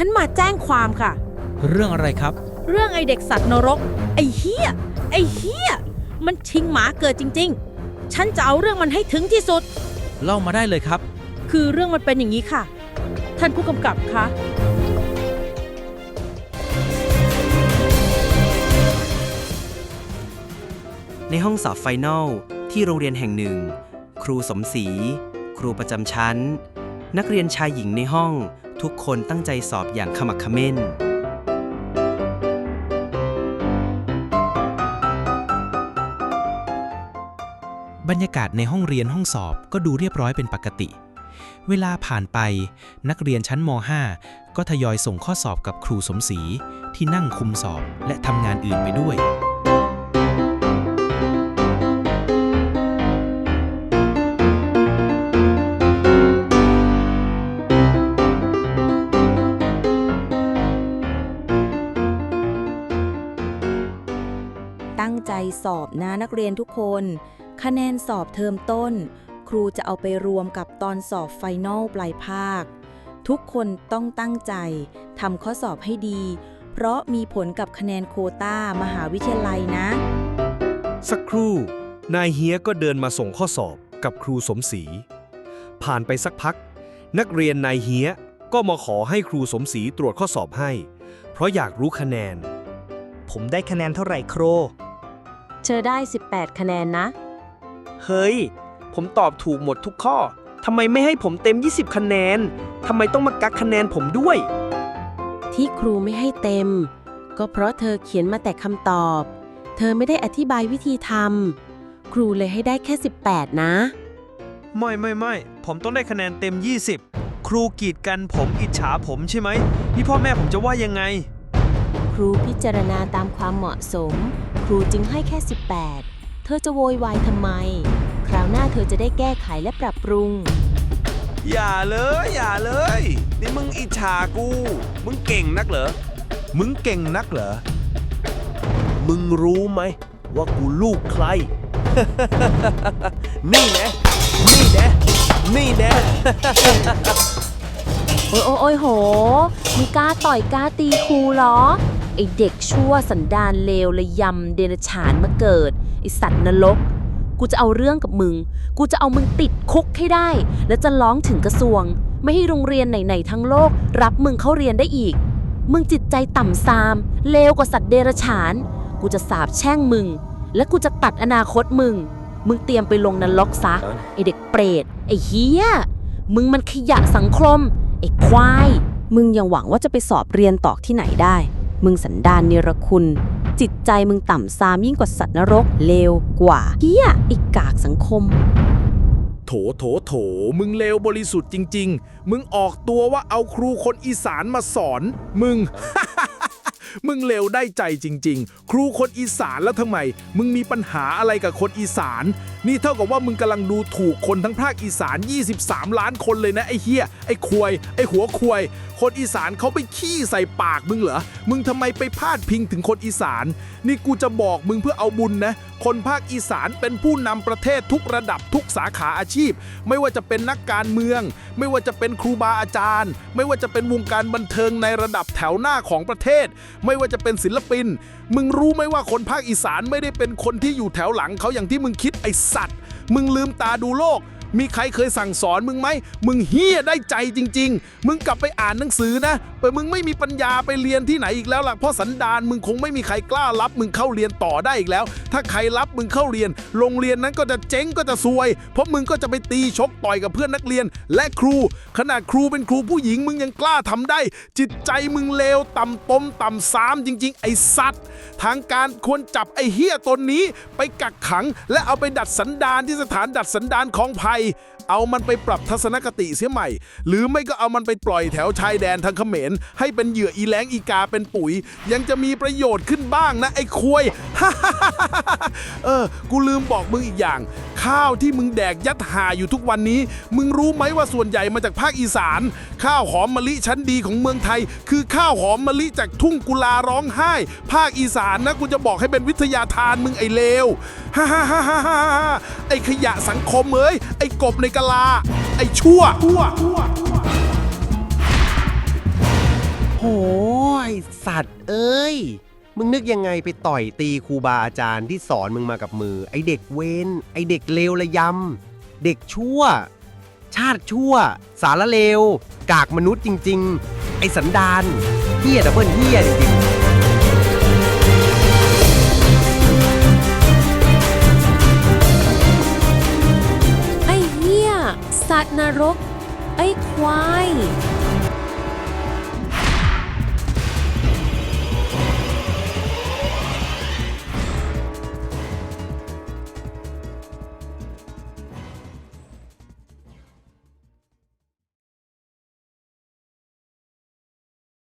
ฉันมาแจ้งความค่ะ เรื่องอะไรครับ เรื่องไอเด็กสัตว์นรก ไอเฮียไอเฮียมันชิงหมาเกิดจริง ๆ ฉันจะเอาเรื่องมันให้ถึงที่สุด เล่ามาได้เลยครับ คือเรื่องมันเป็นอย่างนี้ค่ะ ท่านผู้กำกับคะ ในห้องสอบไฟนอลที่โรงเรียนแห่งหนึ่ง ครูสมศรีครูประจำชั้น นักเรียนชายหญิงในห้อง ทุกคนตั้งใจสอบอย่างขมักเขม้น บรรยากาศในห้องเรียนห้องสอบก็ดูเรียบร้อยเป็นปกติ เวลาผ่านไปนักเรียนชั้นม .5 ก็ทยอยส่งข้อสอบกับครูสมศรีที่นั่งคุมสอบและทำงานอื่นไปด้วย ตั้งใจสอบนะนักเรียนทุกคน คะแนนสอบเทอมต้น ครูจะเอาไปรวมกับตอนสอบไฟนอลปลายภาค ทุกคนต้องตั้งใจทำข้อสอบให้ดี เพราะมีผลกับคะแนนโควต้ามหาวิทยาลัยนะ สักครู่ นายเฮียก็เดินมาส่งข้อสอบกับครูสมศรี ผ่านไปสักพัก นักเรียนนายเฮียก็มาขอให้ครูสมศรีตรวจข้อสอบให้ เพราะอยากรู้คะแนน ผมได้คะแนนเท่าไหร่โคร เธอได้ 18 คะแนนนะ เฮ้ย ผมตอบถูกหมดทุกข้อ ทำไมไม่ให้ผมเต็ม 20 คะแนน ทำไมต้องมากักคะแนนผมด้วย ที่ครูไม่ให้เต็ม ก็เพราะเธอเขียนมาแต่คำตอบ เธอไม่ได้อธิบายวิธีทำครูเลยให้ได้แค่ 18 นะ ไม่ไม่ไม่ ผมต้องได้คะแนนเต็ม 20 ครูกีดกันผมอิจฉาผมใช่ไหมนี่พ่อแม่ผมจะว่ายังไงค รูพิจารณาตามความเหมาะสม ครูจึงให้แค่ 18 เธอจะโวยวายทำไม คราวหน้าเธอจะได้แก้ไขและปรับปรุง อย่าเลย อย่าเลย นี่มึงอิจฉากู มึงเก่งนักเหรอ มึงเก่งนักเหรอ มึงรู้ไหม ว่ากูลูกใคร นี่แนะ นี่แนะ นี่แนะ โอ้ยโอ้ยโอ้ยโห มีกล้าต่อยกล้าตีครูเหรอ ไอเด็กชั่วสันดานเลวระยำเดรฉานมาเกิดไอสัตว์นรก กูจะเอาเรื่องกับมึง กูจะเอามึงติดคุกให้ได้ แล้วจะร้องถึงกระทรวง ไม่ให้โรงเรียนไหนๆทั้งโลก รับมึงเข้าเรียนได้อีก มึงจิตใจต่ำซาม เลวกว่าสัตว์เดรัจฉาน กูจะสาบแช่งมึง และกูจะตัดอนาคตมึง มึงเตรียมไปลงนรกซะไอเด็กเปรตไอเฮียมึงมันขยะสังคมไอ้ควาย มึงยังหวังว่าจะไปสอบเรียนต่อที่ไหนได้ มึงสันดานเนรคุณ จิตใจมึงต่ำซามยิ่งกว่าสัตว์นรกเลวกว่าเฮียไอ้กากสังคม โถโถโถ มึงเลวบริสุทธิ์จริง ๆ มึงออกตัวว่าเอาครูคนอีสานมาสอน มึง มึงเลวได้ใจจริง ๆ ครูคนอีสานแล้วทำไม มึงมีปัญหาอะไรกับคนอีสานนี่เท่ากับว่ามึงกำลังดูถูกคนทั้งภาคอีสาน 23 ล้านคนเลยนะไอ้เฮียไอ้ควย ไอ้หัวควย คนอีสานเขาไปขี้ใส่ปากมึงเหรอ มึงทำไมไปพาดพิงถึงคนอีสาน นี่กูจะบอกมึงเพื่อเอาบุญนะ คนภาคอีสานเป็นผู้นำประเทศทุกระดับทุกสาขาอาชีพ ไม่ว่าจะเป็นนักการเมือง ไม่ว่าจะเป็นครูบาอาจารย์ ไม่ว่าจะเป็นวงการบันเทิงในระดับแถวหน้าของประเทศ ไม่ว่าจะเป็นศิลปิน มึงรู้ไหมว่าคนภาคอีสานไม่ได้เป็นคนที่อยู่แถวหลังเขาอย่างที่มึงคิดไอสัตว์ มึงลืมตาดูโลก มีใครเคยสั่งสอนมึงไหม มึงเฮี้ยได้ใจจริง ๆ มึงกลับไปอ่านหนังสือนะแต่มึงไม่มีปัญญาไปเรียนที่ไหนอีกแล้วล่ะเพราะสันดานมึงคงไม่มีใครกล้ารับมึงเข้าเรียนต่อได้อีกแล้ว ถ้าใครรับมึงเข้าเรียน โรงเรียนนั้นก็จะเจ๊งก็จะซวย เพราะมึงก็จะไปตีชกต่อยกับเพื่อนนักเรียน และครู ขนาดครูเป็นครูผู้หญิงมึงยังกล้าทำได้ จิตใจมึงเลวต่ำตมต่ำซามจริง ๆ ไอ้สัตว์ ทางการควรจับไอ้เฮี้ยตนนี้ ไปกักขัง และเอาไปดัดสันดานที่สถานดัดสันดานของภัย Pai, เอามันไปปรับทัศนคติเสียใหม่ หรือไม่ก็เอามันไปปล่อยแถวชายแดนทางเขมร ให้เป็นเหยื่ออีแลงอีกาเป็นปุ๋ย ยังจะมีประโยชน์ขึ้นบ้างนะไอ้ควย เออ กูลืมบอกมึงอีกอย่าง ข้าวที่มึงแดกยัดหาอยู่ทุกวันนี้ มึงรู้ไหมว่าส่วนใหญ่มาจากภาคอีสาน ข้าวหอมมะลิชั้นดีของเมืองไทย คือข้าวหอมมะลิจากทุ่งกุลาร้องไห้ ภาคอีสานนะกูจะบอกให้เป็นวิทยาทานมึงไอ้เลวฮ่าฮ่าฮ่าฮ่าไอ้ขยะสังคมเอ้ยไอ้กบในกะลา ไอ้ชั่วโหยสัตว์เอ้ย มึงนึกยังไงไปต่อยตีครูบาอาจารย์ที่สอนมึงมากับมือ ไอเด็กเวนไอเด็กเลวระยำ เด็กชั่ว ชาติชั่ว สารเลว กากมนุษย์จริง ๆ ไอสันดานเฮียดับเบิลเฮียจริงๆ สัตว์นรก ไอ้ควาย